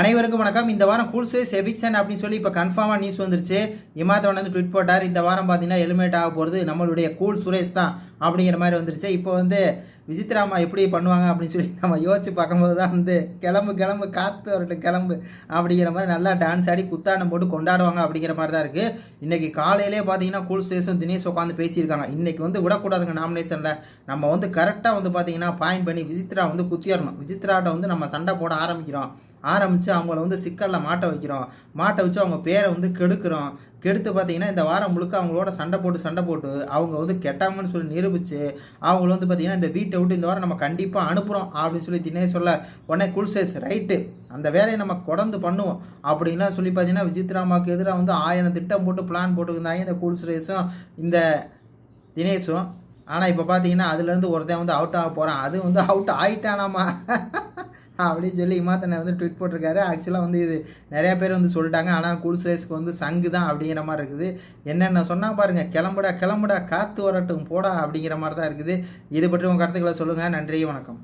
அனைவருக்கும் வணக்கம். இந்த வாரம் கூல்ஸு செவிக்சன் அப்படின்னு சொல்லி இப்போ கன்ஃபார்மாக நியூஸ் வந்துருச்சு. இமாத்தவன் வந்து ட்வீட் போட்டார். இந்த வாரம் பார்த்தீங்கன்னா எலிமினேட் ஆக போகிறது நம்மளுடைய கூல் சுரேஷ் தான் அப்படிங்கிற மாதிரி வந்துருச்சு. இப்போ வந்து விசித்ராமா எப்படி பண்ணுவாங்க அப்படின்னு சொல்லி நம்ம யோசிச்சு பார்க்கும்போது தான் வந்து கிளம்பு கிளம்பு காற்று வரட்டும் கிளம்பு அப்படிங்கிற மாதிரி நல்லா டான்ஸ் ஆடி குத்தாண்டம் போட்டு கொண்டாடுவாங்க அப்படிங்கிற மாதிரி தான் இருக்குது இன்றைக்கி காலையிலே பார்த்தீங்கன்னா கூல் சுரேஷும் தினேஷ் உட்காந்து பேசியிருக்காங்க. இன்றைக்கி வந்து விடக்கூடாதுங்க நாமினேஷனில் நம்ம வந்து கரெக்டாக வந்து பார்த்தீங்கன்னா பாயிண்ட் பண்ணி விசித்ரா வந்து குத்திடணும் விசித்ராட்ட வந்து நம்ம சண்டை போட ஆரம்பிக்கிறோம். ஆரம்பித்து அவங்கள வந்து சிக்கலில் மாட்ட வைக்கிறோம். மாட்ட வச்சு அவங்க பேரை வந்து கெடுக்கிறோம். கெடுத்து பார்த்தீங்கன்னா இந்த வாரம் முழுக்க அவங்களோட சண்டை போட்டு சண்டை போட்டு அவங்க வந்து கெட்டாங்கன்னு சொல்லி நிரூபித்து அவங்கள வந்து பார்த்தீங்கன்னா இந்த வீட்டை விட்டு இந்த வாரம் நம்ம கண்டிப்பாக அனுப்புகிறோம் அப்படின்னு சொல்லி தினேஷ் சொல்ல உடனே குல்சேஸ் ரைட்டு அந்த வேலையை நம்ம கொடந்து பண்ணுவோம். அப்படின்லாம் சொல்லி பார்த்தீங்கன்னா விஜித்ராமாவுக்கு எதிராக வந்து ஆயிரம் திட்டம் போட்டு பிளான் போட்டுருந்தாங்க இந்த குல்சேஸும் இந்த தினேஷும் ஆனால் இப்போ பார்த்தீங்கன்னா அதுலேருந்து ஒருத்தன் வந்து அவுட் ஆக போகிறான் அது வந்து அவுட் ஆகிட்டானாமா அப்படின்னு சொல்லி இமாத்தனை வந்து ட்வீட் போட்டிருக்காரு. ஆக்சுவலாக வந்து இது நிறையா பேர் வந்து சொல்லிட்டாங்க. ஆனால் கூல்ஸ் ரேஸ்க்கு வந்து சங்கு தான் அப்படிங்கிற மாதிரி இருக்குது. என்னென்ன சொன்னால் பாருங்கள் கிளம்புடா கிளம்புடா காற்று வரட்டும் போடா அப்படிங்கிற மாதிரி தான் இருக்குது. இது பற்றி உங்கள் கருத்துக்களை சொல்லுங்கள் நன்றி வணக்கம்.